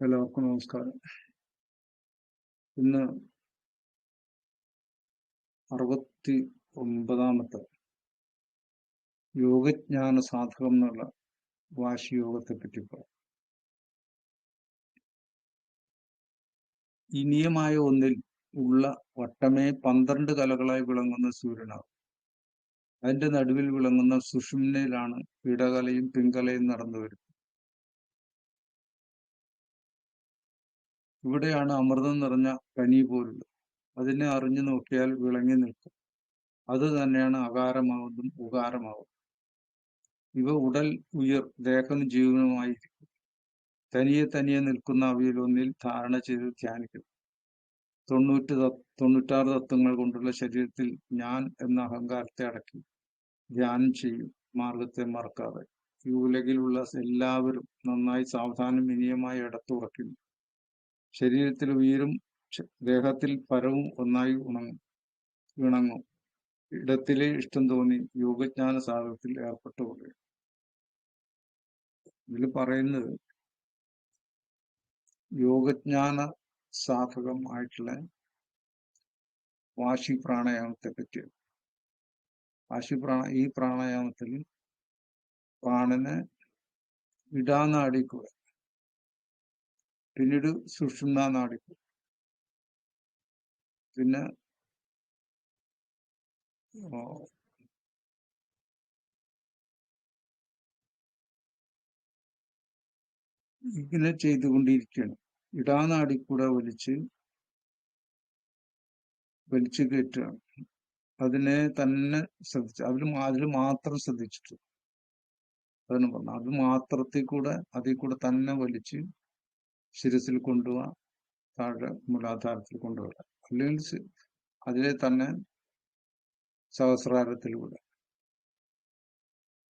എല്ലാവർക്കും നമസ്കാരം. ഇന്ന് അറുപത്തി ഒമ്പതാമത്തെ യോഗജ്ഞാന സാധകം എന്നുള്ള വാശി യോഗത്തെ പറ്റി പറയാം ഇനിയമായ ഒന്നിൽ ഉള്ള വട്ടമേ പന്ത്രണ്ട് കലകളായി വിളങ്ങുന്ന സൂര്യനാകും അതിന്റെ നടുവിൽ വിളങ്ങുന്ന സുഷുമ്നയിലാണ് ഇടകലയും പിങ്കലയും നടന്നു വരുന്നത് ഇവിടെയാണ് അമൃതം നിറഞ്ഞ കനി പോലുള്ളത്. അതിനെ അറിഞ്ഞു നോക്കിയാൽ വിളങ്ങി നിൽക്കും. അത് തന്നെയാണ് അകാരമാവുന്നതും ഉകാരമാവും ഇവ ഉടൽ ഉയർ ദേഹം ജീവനുമായിരിക്കും തനിയെ തനിയെ നിൽക്കുന്ന അവയിലൊന്നിൽ ധാരണ ചെയ്ത് ധ്യാനിക്കും. തൊണ്ണൂറ്റ് തൊണ്ണൂറ്റാറ് തത്വങ്ങൾ കൊണ്ടുള്ള ശരീരത്തിൽ ഞാൻ എന്ന അഹങ്കാരത്തെ അടക്കി ധ്യാനം ചെയ്യും. മാർഗത്തെ മറക്കാതെ. ഈ ഉലകിലുള്ള എല്ലാവരും നന്നായി സാവധാനം വിനിയമായി ഇടത്തുറക്കുന്നു ശരീരത്തിൽ ഉയരും ദേഹത്തിൽ പരവും ഒന്നായി ഉണങ്ങും ഇണങ്ങും. ഇടത്തിലെ ഇഷ്ടം തോന്നി യോഗജ്ഞാന സാധകത്തിൽ ഏർപ്പെട്ടുകൊള്ളുക ഇതിൽ പറയുന്നത് യോഗജ്ഞാന സാധകമായിട്ടുള്ള വാശി പ്രാണായാമത്തെ പറ്റി. വാശി പ്രാണ ഈ പ്രാണായാമത്തിൽ പ്രാണനെ ഇടാനാടിക്കുക. പിന്നീട് സുഷുമ്ന നാടിക്കും പിന്നെ ഇങ്ങനെ ചെയ്തുകൊണ്ടിരിക്കുകയാണ് ഇടാനാടി കൂടെ വലിച്ച് വലിച്ചു കയറ്റുകയാണ് അതിനെ തന്നെ ശ്രദ്ധിച്ചു അതിൽ അതിൽ മാത്രം ശ്രദ്ധിച്ചിട്ടു. അതാണ് പറഞ്ഞു അത് മാത്രത്തിൽ കൂടെ അതിൽ കൂടെ തന്നെ വലിച്ച് ശിരസിൽ കൊണ്ടുപോവാ താഴെ മൂലാധാരത്തിൽ കൊണ്ടുവരാം അല്ലെങ്കിൽ അതിലെ തന്നെ സഹസ്രാരത്തിലൂടെ.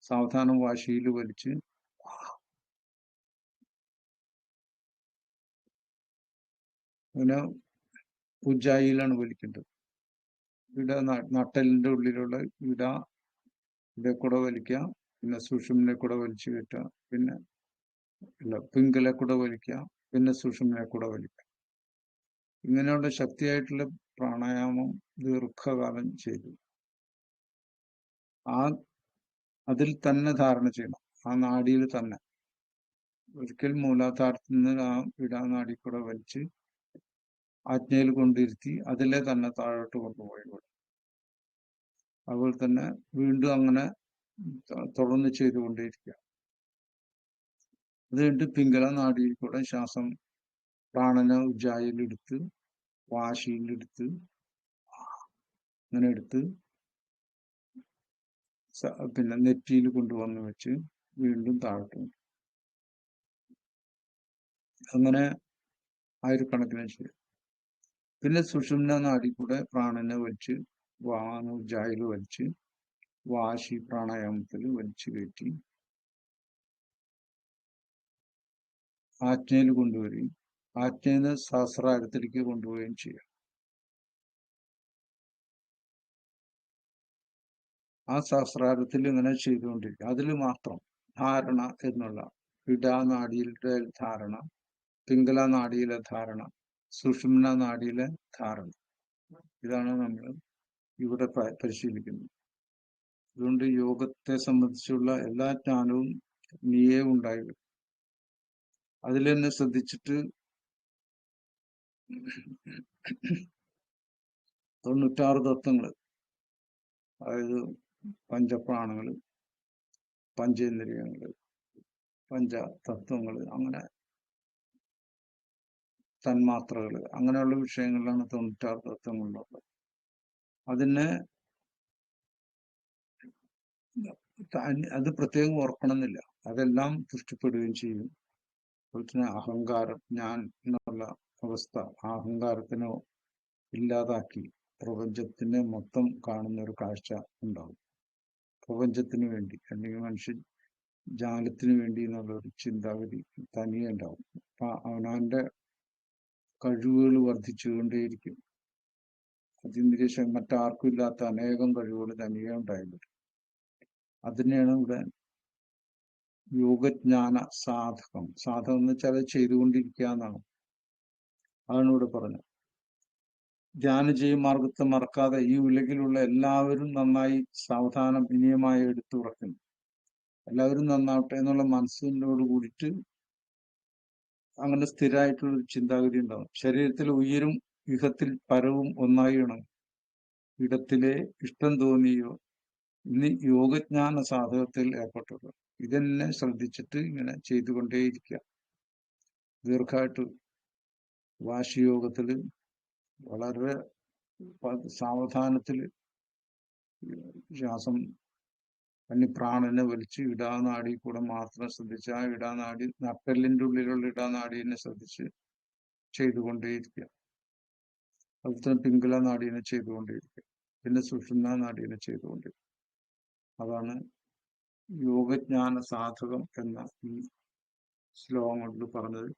സാവധാനം വാശിയിൽ വലിച്ച് പിന്നെ ഉജ്ജായിലാണ് വലിക്കേണ്ടത്. ഇട നട്ടലിന്റെ ഉള്ളിലുള്ള ഇട ഇവിടെ കൂടെ വലിക്കുക പിന്നെ സുഷുമിനെ കൂടെ വലിച്ചു കയറ്റുക പിന്നെ പിങ്കലെ കൂടെ വലിക്കുക. പിന്നെ സുഷുമിനെ കൂടെ വലിക്കുക ഇങ്ങനെയുള്ള ശക്തിയായിട്ടുള്ള പ്രാണായാമം ദീർഘകാലം ചെയ്തു. ആ അതിൽ തന്നെ ധാരണ ചെയ്യണം. ആ നാടിയിൽ തന്നെ. ഒരിക്കൽ മൂലാധാരത്തിൽ നിന്ന് ആ ഇടാനാടി കൂടെ വലിച്ച് ആജ്ഞയിൽ കൊണ്ടിരുത്തി അതിലെ തന്നെ താഴോട്ട് കൊണ്ടുപോയി അതുപോലെ തന്നെ വീണ്ടും അങ്ങനെ തുടർന്ന് ചെയ്തുകൊണ്ടേയിരിക്കുക. അത് കഴിഞ്ഞിട്ട് പിങ്കല നാടിയിൽ കൂടെ ശ്വാസം പ്രാണന ഉജ്ജായിലെടുത്ത് വാശിയിലെടുത്ത് അങ്ങനെ എടുത്ത് പിന്നെ നെറ്റിയിൽ കൊണ്ടുവന്ന് വെച്ച് വീണ്ടും താഴ്ത്തും. അങ്ങനെ ആയിരക്കണക്കിന് ശരി പിന്നെ സുഷുമ്ന നാടി കൂടെ പ്രാണനെ വലിച്ച് വാനുജായിൽ വലിച്ച് വാശി പ്രാണായാമത്തിൽ വലിച്ചു കയറ്റി. ആജ്ഞയിൽ കൊണ്ടുവരികയും ആജ്ഞയിൽ നിന്ന് സഹസ്രാരത്തിലേക്ക് കൊണ്ടുപോവുകയും ചെയ്യാം ആ സഹസ്രാരത്തിൽ ഇങ്ങനെ ചെയ്തുകൊണ്ടിരിക്കും അതിൽ മാത്രം ധാരണ എന്നുള്ള ഇടാനാടിയിലെ ധാരണ പിംഗല നാടിയിലെ ധാരണ സുഷുമ്ന നാടിയിലെ ധാരണ. ഇതാണ് നമ്മൾ ഇവിടെ പരിശീലിക്കുന്നത്. അതുകൊണ്ട് യോഗത്തെ സംബന്ധിച്ചുള്ള എല്ലാ ജ്ഞാനവും നീയേ ഉണ്ടായി അതിൽ തന്നെ ശ്രദ്ധിച്ചിട്ട് തൊണ്ണൂറ്റാറ് തത്വങ്ങൾ അതായത് പഞ്ചപ്രാണങ്ങൾ പഞ്ചേന്ദ്രിയങ്ങൾ പഞ്ചതത്വങ്ങൾ അങ്ങനെ തന്മാത്രകൾ അങ്ങനെയുള്ള വിഷയങ്ങളിലാണ് തൊണ്ണൂറ്റാറ് തത്വങ്ങളുള്ളത്. അതിനെ അത് പ്രത്യേകം ഓർക്കണമെന്നില്ല. അതെല്ലാം പുഷ്ടിപ്പെടുകയും ചെയ്യും. അതുപോലെ അഹങ്കാരം ഞാൻ എന്നുള്ള അവസ്ഥ ആ അഹങ്കാരത്തിനോ ഇല്ലാതാക്കി പ്രപഞ്ചത്തിനെ മൊത്തം കാണുന്ന ഒരു കാഴ്ച ഉണ്ടാകും പ്രപഞ്ചത്തിന് വേണ്ടി അല്ലെങ്കിൽ മനുഷ്യൻ ജാലത്തിന് വേണ്ടി എന്നുള്ള ഒരു ചിന്താഗതി തനിയെ ഉണ്ടാവും. അപ്പൊ അവനവന്റെ കഴിവുകൾ വർദ്ധിച്ചുകൊണ്ടേയിരിക്കും. അതിനുശേഷം മറ്റാർക്കും ഇല്ലാത്ത അനേകം കഴിവുകൾ തനിയെ ഉണ്ടായിരുന്നു അതിനെയാണ് ഇവിടെ യോഗജ്ഞാന സാധകം. സാധകം എന്ന് വെച്ചാൽ ചെയ്തുകൊണ്ടിരിക്കുക എന്നാണ് അതാണ് ഇവിടെ പറഞ്ഞത്. ധ്യാനം ചെയ്യും മാർഗത്തെ മറക്കാതെ ഈ ഉലകിലുള്ള എല്ലാവരും നന്നായി സാവധാനം ഇനിയമായി എടുത്തുറക്കുന്നു എല്ലാവരും നന്നാവട്ടെ എന്നുള്ള മനസ്സിനോട് കൂടിയിട്ട് അങ്ങനെ സ്ഥിരമായിട്ടുള്ള ഒരു ചിന്താഗതി ഉണ്ടാവും. ശരീരത്തിൽ ഉയരും യുഹത്തിൽ പരവും ഒന്നായി ഇണങ്ങും ഇടത്തിലെ ഇഷ്ടം തോന്നിയോ? ഇനി യോഗജ്ഞാന സാധകത്തിൽ ഏർപ്പെട്ടത് ഇതെന്നെ ശ്രദ്ധിച്ചിട്ട് ഇങ്ങനെ ചെയ്തുകൊണ്ടേയിരിക്കുക ദീർഘമായിട്ട് വാശിയോഗത്തിൽ വളരെ സാവധാനത്തിൽ ശ്വാസം അല്ലെങ്കിൽ പ്രാണനെ വലിച്ച് ഇടാനാടി കൂടെ മാത്രം ശ്രദ്ധിച്ച് ആ ഇടാനാടി നട്ടലിന്റെ ഉള്ളിലുള്ള ഇടാനാടീനെ ശ്രദ്ധിച്ച് ചെയ്തുകൊണ്ടേയിരിക്കുക അതുപോലെ പിങ്കള നാടിനെ ചെയ്തുകൊണ്ടേയിരിക്കുക പിന്നെ സുഷുമ്ന നാടിനെ ചെയ്തുകൊണ്ടിരിക്കുക അതാണ് യോഗജ്ഞാന സാധകം എന്ന ഈ ശ്ലോകം കൊണ്ട് പറഞ്ഞത്.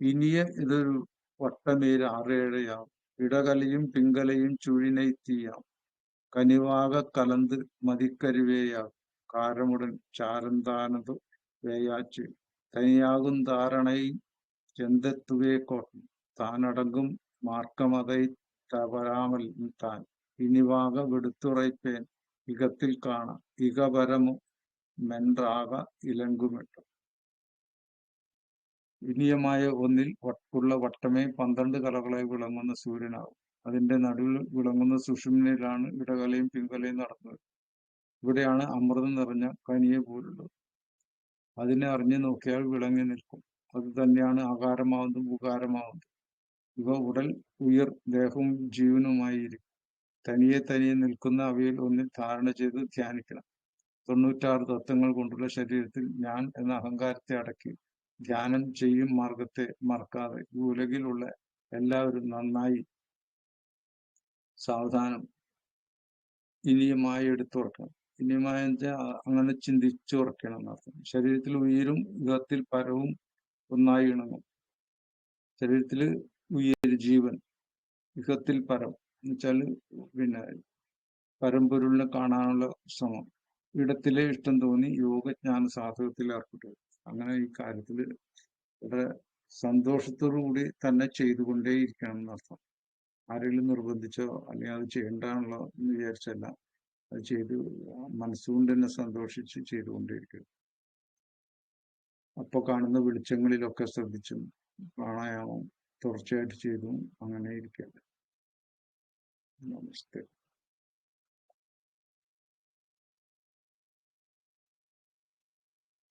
ഇനിയ ഇതൊരു വട്ടമേര് ആറേഴയാം. ഇടകലയും പിങ്കലയും ചുഴിനൈത്തീയാം കനിവാക കലന്ത് മതിക്കരുവേയാ. കാരമുടൻ ചാരന്താനത് വേയാച്ച്. തനിയാകും ധാരണൈ ചെന്തെത്തുവേ കോട്ടം താനടങ്കും മാർക്കമതൈ തവരാമൽ താൻ. ഇനിവാക വെടുത്തുറയ്പേൻ ഇകത്തിൽ കാണാം. ഇകപരമു മെൻറാക ഇലങ്കുമിട്ടു. വിനിയമായ ഒന്നിൽ ഉള്ള വട്ടമേ പന്ത്രണ്ട് കലകളായി വിളങ്ങുന്ന സൂര്യനാകും അതിന്റെ നടുവിൽ വിളങ്ങുന്ന സുഷുമ്നയിലാണ് ഇടകലയും പിങ്കലയും നടന്നത്. ഇവിടെയാണ് അമൃതം നിറഞ്ഞ കനിയെ പോലുള്ളത്. അതിനെ അറിഞ്ഞു നോക്കിയാൽ വിളങ്ങി നിൽക്കും. അത് തന്നെയാണ് ആകാരമാവുന്നതും ഉകാരമാവുന്നതും ഇവ ഉടൽ ഉയർ ദേഹവും ജീവനുമായിരിക്കും. തനിയെ തനിയെ നിൽക്കുന്ന അവയിൽ ഒന്നിൽ ധാരണ ചെയ്ത് ധ്യാനിക്കണം. തൊണ്ണൂറ്റാറ് തത്വങ്ങൾ കൊണ്ടുള്ള ശരീരത്തിൽ ഞാൻ എന്ന അഹങ്കാരത്തെ അടക്കി ധ്യാനം ചെയ്യും മാർഗത്തെ മറക്കാതെ ഈ ഉലകിലുള്ള എല്ലാവരും നന്നായി സാവധാനം ഇനിയമായി എടുത്തുറക്കണം ഇനിയമായ അങ്ങനെ ചിന്തിച്ചു ഉറക്കണം എന്നർത്ഥം ശരീരത്തിൽ ഉയരും യുഗത്തിൽ പരവും ഒന്നായി ഇണങ്ങും. ശരീരത്തിൽ ഉയര് ജീവൻ യുഗത്തിൽ പരം എന്നുവെച്ചാൽ പിന്നെ പരമ്പൊരുളിനെ കാണാനുള്ള ശ്രമം. ഇടത്തിലെ ഇഷ്ടം തോന്നി യോഗജ്ഞാന സാധകത്തിൽ ഏർപ്പെട്ടു. അങ്ങനെ ഈ കാര്യത്തിൽ വളരെ സന്തോഷത്തോടു കൂടി തന്നെ ചെയ്തുകൊണ്ടേയിരിക്കണം എന്നർത്ഥം. ആരെങ്കിലും നിർബന്ധിച്ചോ അല്ലെങ്കിൽ അത് ചെയ്യണ്ടാണല്ലോ എന്ന് വിചാരിച്ചല്ല. അത് ചെയ്ത് മനസ്സുകൊണ്ട് തന്നെ സന്തോഷിച്ച് ചെയ്തുകൊണ്ടേയിരിക്കും അപ്പോൾ കാണുന്ന വെളിച്ചങ്ങളിലൊക്കെ ശ്രദ്ധിച്ചും പ്രാണായാമം തുടർച്ചയായിട്ട് ചെയ്തും അങ്ങനെ ഇരിക്കുക നമസ്തേ.